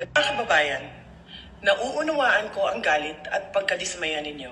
Mga kababayan, nauunawaan ko ang galit at pagkadismaya ninyo.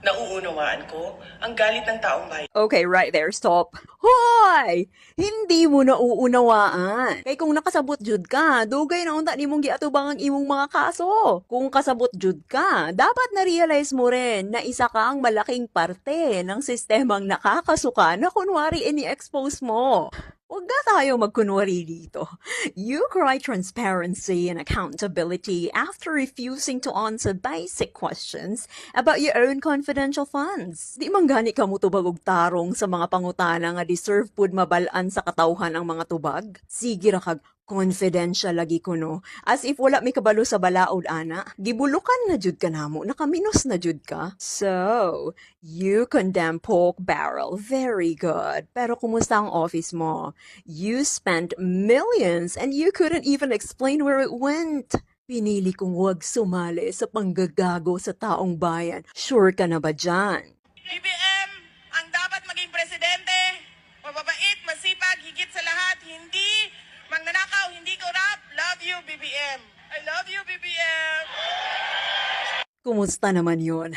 Nauunawaan ko ang galit ng taong bayan. Okay, right there, stop. Hoy! Hindi mo na uunawaan. Kay kung nakasabot jud ka, dugay na unta nimong giatubang ang imong mga kaso. Kung kasabot jud ka, dapat na-realize mo rin na isa ka ang malaking parte ng sistemang nakakasuka na kunwari ini-expose mo. Huwag na tayo magkunwari dito. You cry transparency and accountability after refusing to answer basic questions about your own confidential funds. Di man gani ka mo tarong sa mga pangutana nga deserve pud mabalaan sa katawhan ang mga tubag. Sige ra kag confidential lagi ko no. As if wala mi kabalo sa balaod ana. Gibulukan na jud ka namo, nakaminos na jud ka. So, you condemn pork barrel, very good. Pero kumusta ang office mo? You spent millions and you couldn't even explain where it went. Pinili kong huwag sumali sa panggagago sa taong bayan. Sure ka na ba dyan? BBM ang dapat maging presidente. Mababait, masipag, higit sa lahat. Hindi. Love you, BBM. I love you, BBM. Kumusta naman yon?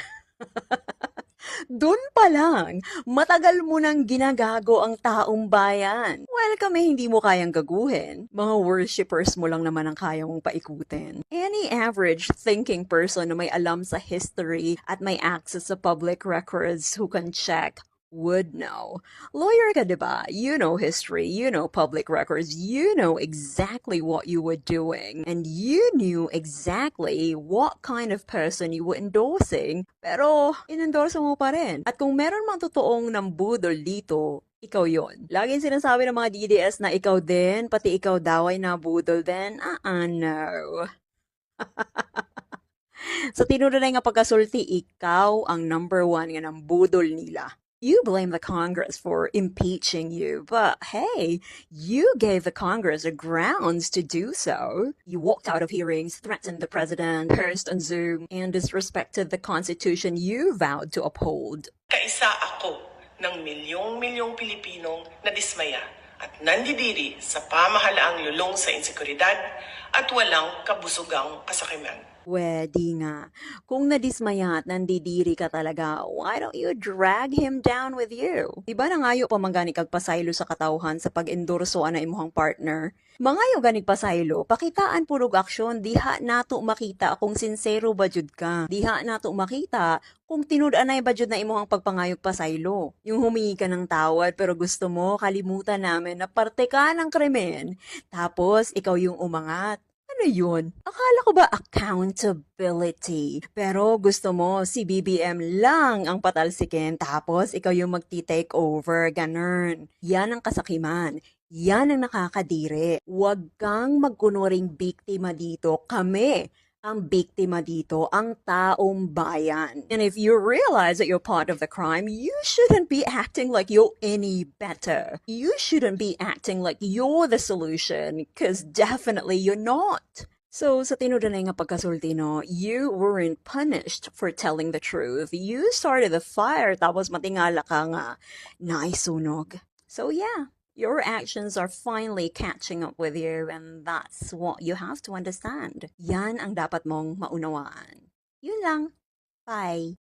Doon pa lang, matagal mo nang ginagago ang taong bayan. Well, kami hindi mo kayang gaguhin. Mga worshippers mo lang naman ang kaya mong paikutin. Any average thinking person na may alam sa history at may access sa public records who can check would know. Lawyer ka, di ba? You know history, you know public records, you know exactly what you were doing, and you knew exactly what kind of person you were endorsing, pero inendorse mo pa rin. At kung meron mang totoong nambudol dito, ikaw yon. Laging sinasabi ng mga DDS na ikaw din, pati ikaw daw ay nabudol din. Ah, uh, no. Sa tinunay nga pagkasulti, ikaw ang number one nga ng budol nila. You blame the Congress for impeaching you, but hey, you gave the Congress a grounds to do so. You walked out of hearings, threatened the president, cursed on Zoom, and disrespected the Constitution you vowed to uphold. Kaisa ako ng milyong-milyong Pilipinong nadismaya at nandidiri sa pamahalaang lulong sa insekuridad at walang kabusugang kasakiman. Pwede nga. Kung nadismaya at nandidiri ka talaga, why don't you drag him down with you? Diba na ngayo pa mangani kag pasaylo sa katawhan sa pag-endorso ana imuhang partner? Mangayo ganig pasaylo, pakitaan purog aksyon, diha nato makita kung sincero ba jud ka. Diha nato makita kung tinud-anay ba jud na imuhang pagpangayog pasaylo. Yung humingi ka ng tawad pero gusto mo kalimutan namin na parte ka ng krimen. Tapos ikaw yung umangat. Ano yun? Akala ko ba accountability? Pero gusto mo si BBM lang ang patalsikin tapos ikaw yung magti-take over, ganun. Yan ang kasakiman. Yan ang nakakadiri. Huwag kang magkunuring biktima dito. Kami ang biktima dito, ang taong bayan. And if you realize that you're part of the crime, you shouldn't be acting like you're any better. You shouldn't be acting like you're the solution, because definitely you're not. So, sa tinudalay nga pagkasulti, no, you weren't punished for telling the truth. You started the fire, tapos matingala ka nga, naisunog. So, yeah. Your actions are finally catching up with you and that's what you have to understand. Yan ang dapat mong maunawaan. Yun lang. Bye.